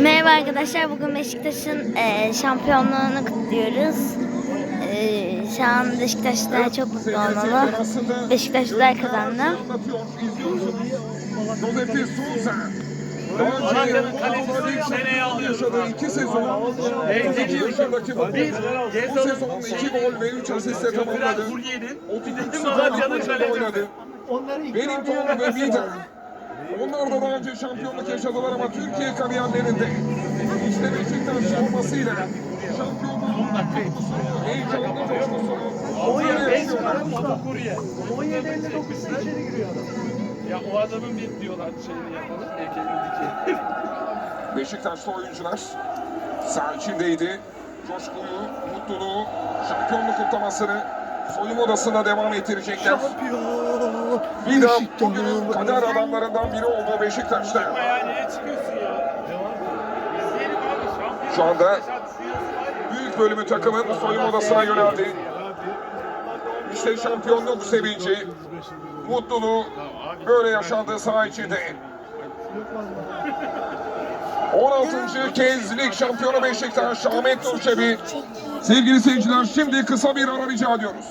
Merhaba arkadaşlar. Bugün Beşiktaş'ın eee, şampiyonluğunu kutluyoruz. Eee, şu an Beşiktaşlılar çok mutlu olmalı. Beşiktaşlılar kazandı. Malatya'nın kalecisi seneye alıyoruz. Yaşadığı iki sezon. Hey, 32 yaşındaki futbolcu. Biz Bu Gezal'ın sezon iki gol ve üç asistle Köprüler tamamladı. Kurye'nin 33 bizim Malatya'nın maçında kalecisi. oynadı. Wellington ve Vida. Onlar da daha önce şampiyonluk yaşadılar ama Türkiye kariyerlerinde işte Beşiktaş formasıyla şampiyonluğun heyecanlı coşkusunu onlar yaşıyorlar. Kurye. 17.59'da içeri giriyor adam. Ya o adamın bir diyorlar şeyini yapalım. Heykelini dikelim. Beşiktaşlı oyuncular sağ içindeydi. Coşkuyu, mutluluğu, şampiyonluk kutlamasını soyunma odasında devam ettirecekler. Şampiyon. Bir de bugünün kader adamlarından biri olduğu Beşiktaş'ta. Şu anda büyük bölümü takımın soyunma odasına yöneldi. İşte şampiyonluk sevinci, mutluluğu böyle yaşandığı saha içinde. 16. kez lig şampiyonu Beşiktaş Ahmet Nurçebi. Sevgili seyirciler şimdi kısa bir ara rica ediyoruz.